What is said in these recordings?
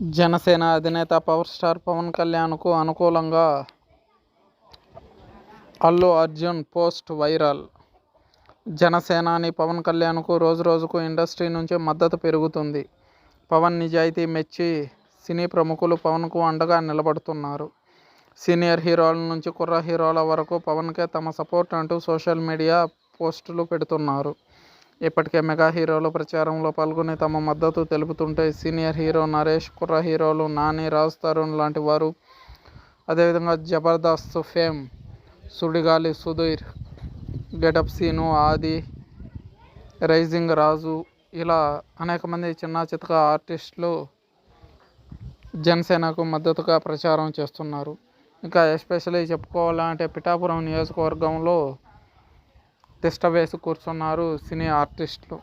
జనసేన అధినేత power star Pawan కళ్యాణ్కు అనుకూలంగా అల్లు అర్జున్ పోస్ట్ వైరల్. జనసేనాని పవన్ కళ్యాణ్కు రోజు రోజుకు ఇండస్ట్రీ నుంచి మద్దతు పెరుగుతుంది. పవన్ నిజాయితీ మెచ్చి సినీ ప్రముఖులు పవన్కు అండగా నిలబడుతున్నారు. సీనియర్ హీరోల నుంచి కుర్ర హీరోల వరకు పవన్కే తమ సపోర్ట్ అంటూ సోషల్ మీడియా పోస్టులు పెడుతున్నారు. ఇప్పటికే మెగా హీరోలు ప్రచారంలో పాల్గొని తమ మద్దతు తెలుపుతుంటే సీనియర్ హీరో నరేష్ కుర్ర హీరోలు నాని రాజ్ తరుణ్ లాంటి వారు అదేవిధంగా Jabardasth fame Sudigali Sudheer getup Seenu Adi rising Raju ఇలా అనేక మంది చిన్న చితక ఆర్టిస్టులు జనసేనకు మద్దతుగా ప్రచారం చేస్తున్నారు. ఇంకా ఎస్పెషల్లీ చెప్పుకోవాలంటే పిఠాపురం నియోజకవర్గంలో తిష్ట వేసి కూర్చున్నారు సినీ ఆర్టిస్టులు.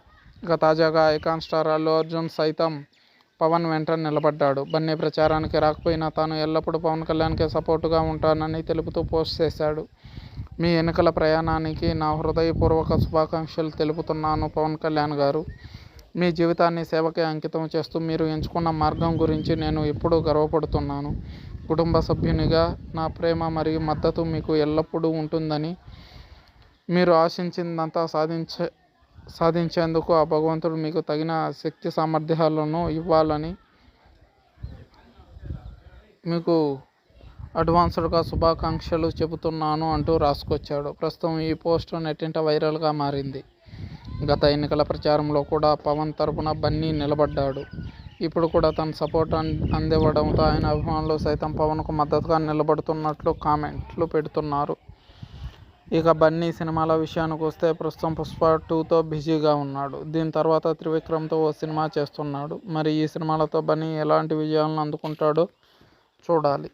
ఇక తాజాగా ఐకాన్ స్టార్ అల్లు అర్జున్ సైతం పవన్ వెంట నిలబడ్డాడు. బన్నీ ప్రచారానికి రాకపోయినా తాను ఎల్లప్పుడూ పవన్ కళ్యాణ్కి సపోర్టుగా ఉంటానని తెలుపుతూ పోస్ట్ చేశాడు. మీ ఎన్నికల ప్రయాణానికి నా హృదయపూర్వక శుభాకాంక్షలు తెలుపుతున్నాను పవన్ కళ్యాణ్ గారు. మీ జీవితాన్ని సేవకే అంకితం చేస్తూ మీరు ఎంచుకున్న మార్గం గురించి నేను ఎప్పుడూ గర్వపడుతున్నాను. కుటుంబ సభ్యునిగా నా ప్రేమ మరియు మద్దతు మీకు ఎల్లప్పుడూ ఉంటుందని మీరు ఆశించిందంతా సాధించే సాధించేందుకు ఆ భగవంతుడు మీకు తగిన శక్తి సామర్థ్యాలను ఇవ్వాలని మీకు అడ్వాన్స్డ్గా శుభాకాంక్షలు చెబుతున్నాను అంటూ రాసుకొచ్చాడు. ప్రస్తుతం ఈ పోస్ట్ నెట్టింట వైరల్గా మారింది. గత ఎన్నికల ప్రచారంలో కూడా పవన్ తరపున బన్నీ నిలబడ్డాడు. ఇప్పుడు కూడా తన సపోర్ట్ అందివ్వడంతో ఆయన అభిమానులు సైతం పవన్కు మద్దతుగా నిలబడుతున్నట్లు కామెంట్లు పెడుతున్నారు. ఇక బన్నీ సినిమాల విషయానికి వస్తే ప్రస్తుతం పుష్ప టూతో బిజీగా ఉన్నాడు. దీని తర్వాత త్రివిక్రమ్తో ఓ సినిమా చేస్తున్నాడు. మరి ఈ సినిమాలతో బన్నీ ఎలాంటి విజయాలను అందుకుంటాడో చూడాలి.